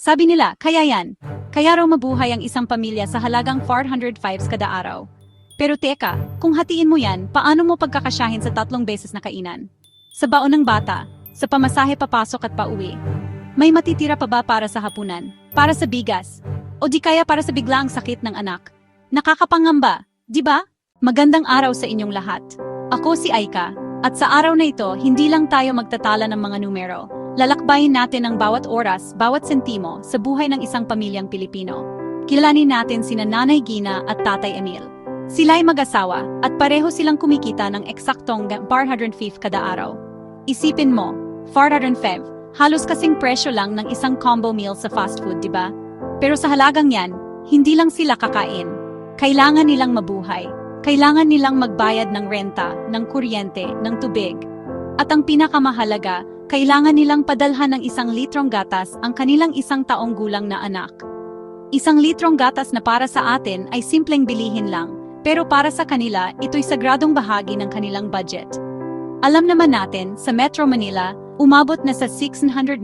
Sabi nila, kaya yan. Kaya raw mabuhay ang isang pamilya sa halagang 405 kada araw. Pero teka, kung hatiin mo yan, paano mo pagkakasyahin sa tatlong beses na kainan? Sa baon ng bata, sa pamasahe papasok at pauwi. May matitira pa ba para sa hapunan? Para sa bigas? O di kaya para sa biglaang sakit ng anak? Nakakapangamba, di ba? Magandang araw sa inyong lahat. Ako si Aika, at sa araw na ito, hindi lang tayo magtatala ng mga numero. Lalakbayin natin ang bawat oras, bawat sentimo sa buhay ng isang pamilyang Pilipino. Kilalanin natin sina Nanay Gina at Tatay Emil. Sila ay mag-asawa at pareho silang kumikita ng eksaktong 405 kada araw. Isipin mo, 405, halos kasing presyo lang ng isang combo meal sa fast food, di ba? Pero sa halagang yan, hindi lang sila kakain. Kailangan nilang mabuhay. Kailangan nilang magbayad ng renta, ng kuryente, ng tubig. At ang pinakamahalaga, kailangan nilang padalhan ng isang litrong gatas ang kanilang isang taong gulang na anak. Isang litrong gatas na para sa atin ay simpleng bilihin lang, pero para sa kanila, ito'y sagradong bahagi ng kanilang budget. Alam naman natin, sa Metro Manila, umabot na sa 695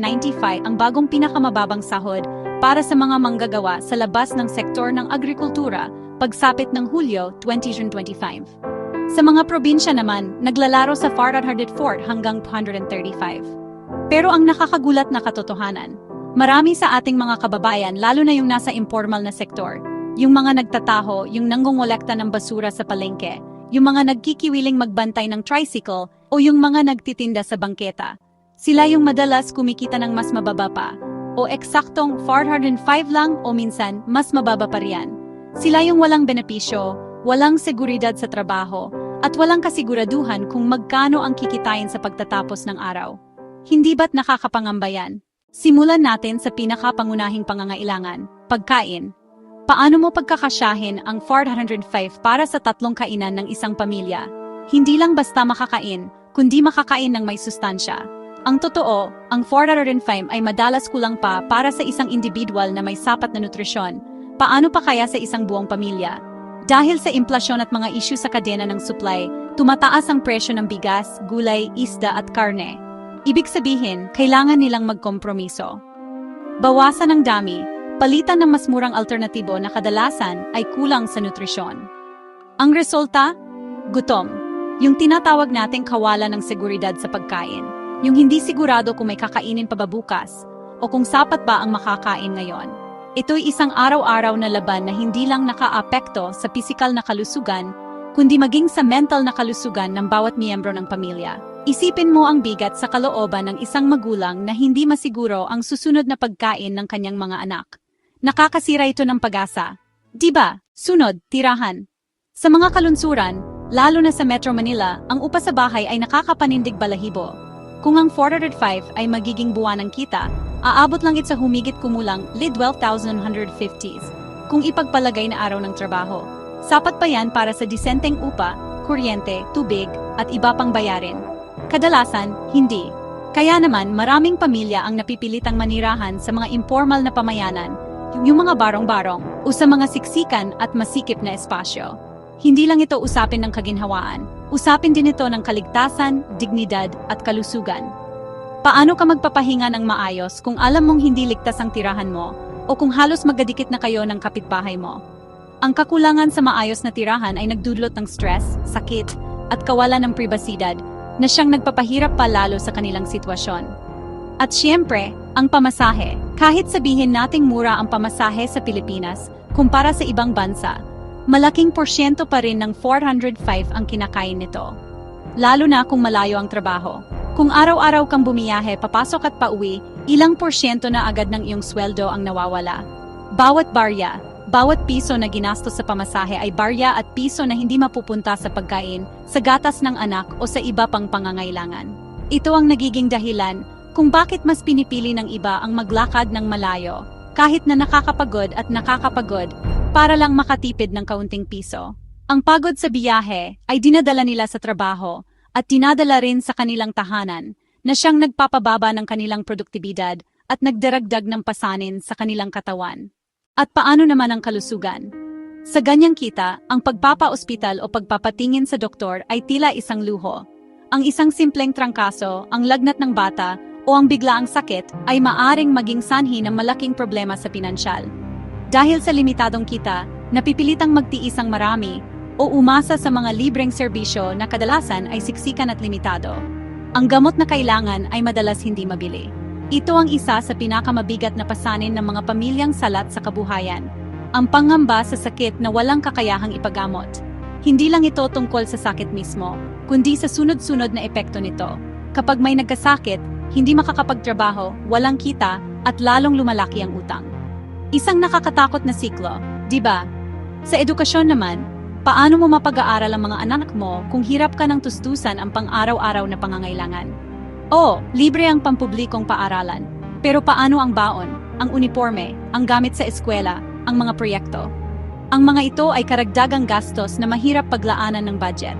ang bagong pinakamababang sahod para sa mga manggagawa sa labas ng sektor ng agrikultura pagsapit ng Hulyo 2025. Sa mga probinsya naman, naglalaro sa 404 hanggang 235. Pero ang nakakagulat na katotohanan, marami sa ating mga kababayan lalo na yung nasa informal na sektor, yung mga nagtataho, yung nangongolekta ng basura sa palengke, yung mga nagkikiwiling magbantay ng tricycle o yung mga nagtitinda sa bangketa. Sila yung madalas kumikita ng mas mababa pa, o eksaktong 405 lang o minsan mas mababa pa riyan. Sila yung walang benepisyo, walang seguridad sa trabaho, at walang kasiguraduhan kung magkano ang kikitain sa pagtatapos ng araw. Hindi ba't nakakapangamba yan? Simulan natin sa pinakapangunahing pangangailangan, pagkain. Paano mo pagkakasyahin ang 405 para sa tatlong kainan ng isang pamilya? Hindi lang basta makakain, kundi makakain ng may sustansya. Ang totoo, ang 405 ay madalas kulang pa para sa isang individual na may sapat na nutrisyon. Paano pa kaya sa isang buong pamilya? Dahil sa implasyon at mga isyu sa kadena ng supply, tumataas ang presyo ng bigas, gulay, isda at karne. Ibig sabihin, kailangan nilang magkompromiso. Bawasan ang dami, palitan ng mas murang alternatibo na kadalasan ay kulang sa nutrisyon. Ang resulta? Gutom. Yung tinatawag nating kawalan ng seguridad sa pagkain. Yung hindi sigurado kung may kakainin pa ba bukas o kung sapat ba ang makakain ngayon. Ito'y isang araw-araw na laban na hindi lang nakaapekto sa pisikal na kalusugan, kundi maging sa mental na kalusugan ng bawat miyembro ng pamilya. Isipin mo ang bigat sa kalooban ng isang magulang na hindi masiguro ang susunod na pagkain ng kanyang mga anak. Nakakasira ito ng pag-asa. Diba? Sunod, tirahan. Sa mga kalunsuran, lalo na sa Metro Manila, ang upa sa bahay ay nakakapanindig balahibo. Kung ang 405 ay magiging buwan ng kita, aabot lang ito sa humigit kumulang lid 12,150s kung ipagpalagay na araw ng trabaho. Sapat pa yan para sa disenteng upa, kuryente, tubig, at iba pang bayarin. Kadalasan, hindi. Kaya naman maraming pamilya ang napipilitang manirahan sa mga informal na pamayanan, yung mga barong-barong, o sa mga siksikan at masikip na espasyo. Hindi lang ito usapin ng kaginhawaan, usapin din ito ng kaligtasan, dignidad at kalusugan. Paano ka magpapahinga ng maayos kung alam mong hindi ligtas ang tirahan mo o kung halos magkadikit na kayo ng kapitbahay mo? Ang kakulangan sa maayos na tirahan ay nagdudulot ng stress, sakit, at kawalan ng pribasidad na siyang nagpapahirap pa lalo sa kanilang sitwasyon. At siyempre, ang pamasahe. Kahit sabihin nating mura ang pamasahe sa Pilipinas kumpara sa ibang bansa, malaking porsyento pa rin ng 405 ang kinakain nito. Lalo na kung malayo ang trabaho. Kung araw-araw kang bumiyahe papasok at pauwi, ilang porsyento na agad ng iyong sweldo ang nawawala. Bawat barya, bawat piso na ginastos sa pamasahe ay barya at piso na hindi mapupunta sa pagkain, sa gatas ng anak o sa iba pang pangangailangan. Ito ang nagiging dahilan kung bakit mas pinipili ng iba ang maglakad ng malayo, kahit na nakakapagod at nakakapagod, para lang makatipid ng kaunting piso. Ang pagod sa biyahe ay dinadala nila sa trabaho at dinadala rin sa kanilang tahanan na siyang nagpapababa ng kanilang produktibidad at nagdaragdag ng pasanin sa kanilang katawan. At paano naman ang kalusugan? Sa ganyang kita, ang pagpapa-ospital o pagpapatingin sa doktor ay tila isang luho. Ang isang simpleng trangkaso, ang lagnat ng bata, o ang biglaang sakit ay maaring maging sanhi ng malaking problema sa pinansyal. Dahil sa limitadong kita, napipilitang magtiis ang marami o umasa sa mga libreng serbisyo na kadalasan ay siksikan at limitado. Ang gamot na kailangan ay madalas hindi mabili. Ito ang isa sa pinakamabigat na pasanin ng mga pamilyang salat sa kabuhayan. Ang pangamba sa sakit na walang kakayahang ipagamot. Hindi lang ito tungkol sa sakit mismo, kundi sa sunod-sunod na epekto nito. Kapag may nagkasakit, hindi makakapagtrabaho, walang kita, at lalong lumalaki ang utang. Isang nakakatakot na siklo, di ba? Sa edukasyon naman, paano mo mapag-aaral ang mga anak mo kung hirap ka ng tustusan ang pang-araw-araw na pangangailangan? Oo, libre ang pampublikong paaralan. Pero paano ang baon, ang uniforme, ang gamit sa eskwela, ang mga proyekto? Ang mga ito ay karagdagang gastos na mahirap paglaanan ng budget.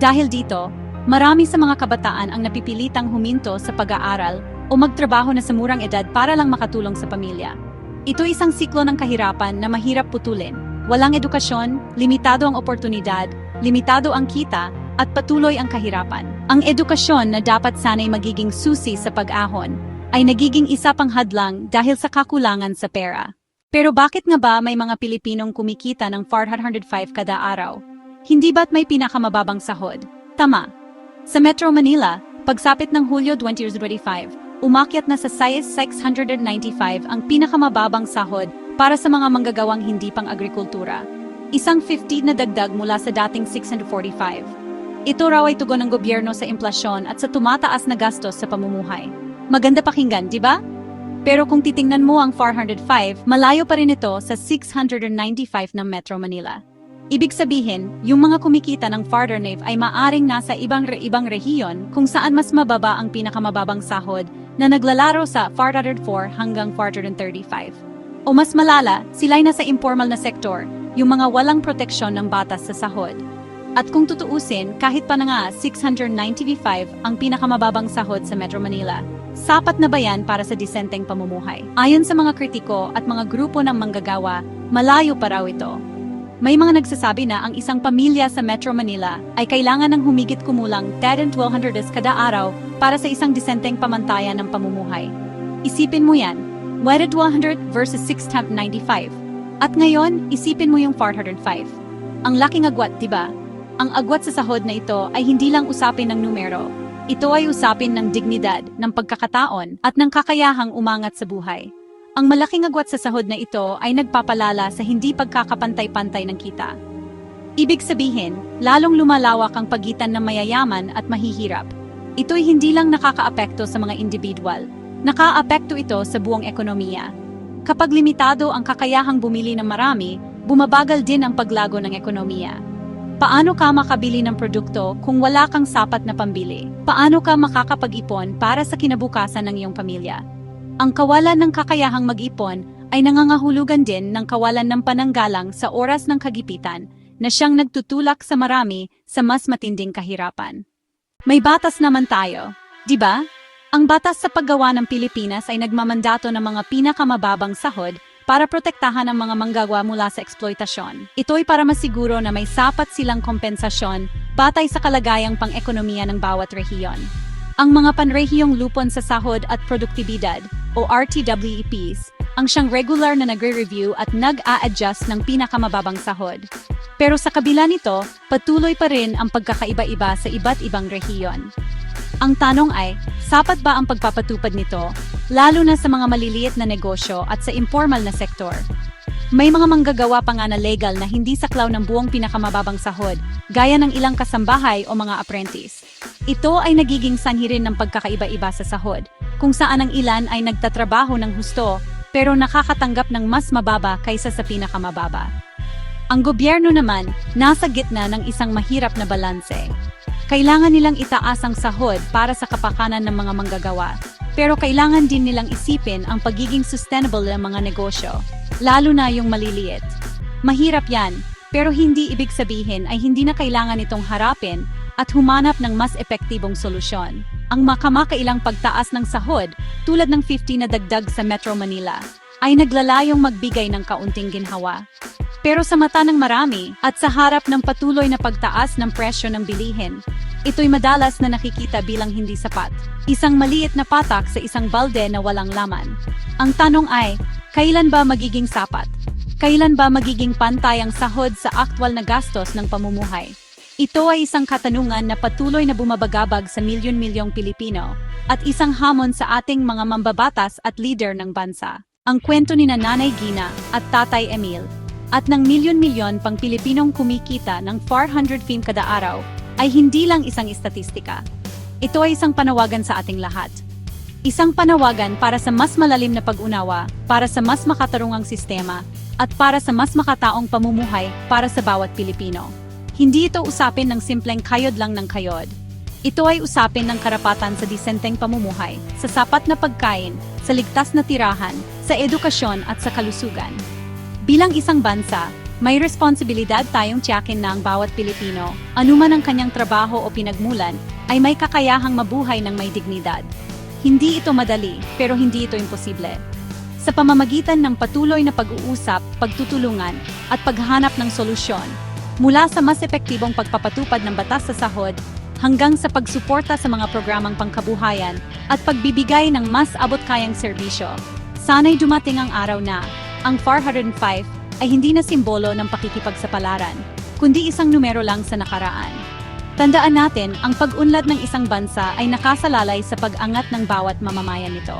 Dahil dito, marami sa mga kabataan ang napipilitang huminto sa pag-aaral o magtrabaho na sa murang edad para lang makatulong sa pamilya. Ito isang siklo ng kahirapan na mahirap putulin. Walang edukasyon, limitado ang oportunidad, limitado ang kita, at patuloy ang kahirapan. Ang edukasyon na dapat sanay magiging susi sa pag-ahon, ay nagiging isa pang hadlang dahil sa kakulangan sa pera. Pero bakit nga ba may mga Pilipinong kumikita ng 405 kada araw? Hindi ba't may pinakamababang sahod? Tama. Sa Metro Manila, pagsapit ng Hulyo 2025, umakyat na sa size 695 ang pinakamababang sahod para sa mga manggagawang hindi pang agrikultura. Isang 50 na dagdag mula sa dating 645. Ito raw ay tugon ng gobyerno sa implasyon at sa tumataas na gastos sa pamumuhay. Maganda pakinggan, di ba? Pero kung titingnan mo ang 405, malayo pa rin ito sa 695 ng Metro Manila. Ibig sabihin, yung mga kumikita ng farther nave ay maaring nasa ibang re ibang rehiyon kung saan mas mababa ang pinakamababang sahod na naglalaro sa 404 hanggang 435. O mas malala, sila'y nasa informal na sektor, yung mga walang proteksyon ng batas sa sahod. At kung tutuusin, kahit pa na nga 695 ang pinakamababang sahod sa Metro Manila, sapat na ba yan para sa disenteng pamumuhay? Ayon sa mga kritiko at mga grupo ng manggagawa, malayo pa raw ito. May mga nagsasabi na ang isang pamilya sa Metro Manila ay kailangan ng humigit kumulang 10 and 1200 kada araw para sa isang disenteng pamantayan ng pamumuhay. Isipin mo yan, wedded 100 versus 695. At ngayon, isipin mo yung 405. Ang laking agwat, di ba? Ang agwat sa sahod na ito ay hindi lang usapin ng numero. Ito ay usapin ng dignidad, ng pagkakataon, at ng kakayahang umangat sa buhay. Ang malaking agwat sa sahod na ito ay nagpapalala sa hindi pagkakapantay-pantay ng kita. Ibig sabihin, lalong lumalawak ang pagitan ng mayayaman at mahihirap. Ito'y hindi lang nakakaapekto sa mga individual, nakaapekto ito sa buong ekonomiya. Kapag limitado ang kakayahang bumili ng marami, bumabagal din ang paglago ng ekonomiya. Paano ka makabili ng produkto kung wala kang sapat na pambili? Paano ka makakapag-ipon para sa kinabukasan ng iyong pamilya? Ang kawalan ng kakayahang mag-ipon ay nangangahulugan din ng kawalan ng pananggalang sa oras ng kagipitan na siyang nagtutulak sa marami sa mas matinding kahirapan. May batas naman tayo, di ba? Ang batas sa paggawa ng Pilipinas ay nagmamandato ng mga pinakamababang sahod para protektahan ang mga manggagawa mula sa eksploitasyon. Ito'y para masiguro na may sapat silang kompensasyon batay sa kalagayang pang-ekonomiya ng bawat rehiyon. Ang mga panrehiyong lupon sa sahod at produktibidad o RTWEPs ang siyang regular na nagre-review at nag-a-adjust ng pinakamababang sahod. Pero sa kabila nito, patuloy pa rin ang pagkakaiba-iba sa iba't ibang rehiyon. Ang tanong ay, sapat ba ang pagpapatupad nito, lalo na sa mga maliliit na negosyo at sa informal na sektor? May mga manggagawa pa nga na legal na hindi saklaw ng buong pinakamababang sahod, gaya ng ilang kasambahay o mga apprentice. Ito ay nagiging sanhi rin ng pagkakaiba-iba sa sahod, kung saan ang ilan ay nagtatrabaho ng husto pero nakakatanggap ng mas mababa kaysa sa pinakamababa. Ang gobyerno naman nasa gitna ng isang mahirap na balanse. Kailangan nilang itaas ang sahod para sa kapakanan ng mga manggagawa, pero kailangan din nilang isipin ang pagiging sustainable ng mga negosyo, lalo na yung maliliit. Mahirap yan, pero hindi ibig sabihin ay hindi na kailangan itong harapin at humanap ng mas epektibong solusyon. Ang makamakailang pagtaas ng sahod, tulad ng 50 na dagdag sa Metro Manila, ay naglalayong magbigay ng kaunting ginhawa. Pero sa mata ng marami at sa harap ng patuloy na pagtaas ng presyo ng bilihin, ito'y madalas na nakikita bilang hindi sapat. Isang maliit na patak sa isang balde na walang laman. Ang tanong ay, kailan ba magiging sapat? Kailan ba magiging pantay ang sahod sa aktwal na gastos ng pamumuhay? Ito ay isang katanungan na patuloy na bumabagabag sa milyon-milyong Pilipino at isang hamon sa ating mga mambabatas at leader ng bansa. Ang kwento ni Nanay Gina at Tatay Emil at ng milyon-milyon pang Pilipinong kumikita ng 400 film kada araw ay hindi lang isang istatistika. Ito ay isang panawagan sa ating lahat. Isang panawagan para sa mas malalim na pag-unawa, para sa mas makatarungang sistema, at para sa mas makataong pamumuhay para sa bawat Pilipino. Hindi ito usapin ng simpleng kayod lang ng kayod. Ito ay usapin ng karapatan sa disenteng pamumuhay, sa sapat na pagkain, sa ligtas na tirahan, sa edukasyon at sa kalusugan. Bilang isang bansa, may responsibilidad tayong tiyakin na ang bawat Pilipino, anuman ang kanyang trabaho o pinagmulan, ay may kakayahang mabuhay ng may dignidad. Hindi ito madali, pero hindi ito imposible. Sa pamamagitan ng patuloy na pag-uusap, pagtutulungan, at paghanap ng solusyon, mula sa mas epektibong pagpapatupad ng batas sa sahod, hanggang sa pagsuporta sa mga programang pangkabuhayan at pagbibigay ng mas abot-kayang serbisyo. Sana'y dumating ang araw na ang 405 ay hindi na simbolo ng pakikipagsapalaran, kundi isang numero lang sa nakaraan. Tandaan natin, ang pag-unlad ng isang bansa ay nakasalalay sa pag-angat ng bawat mamamayan nito.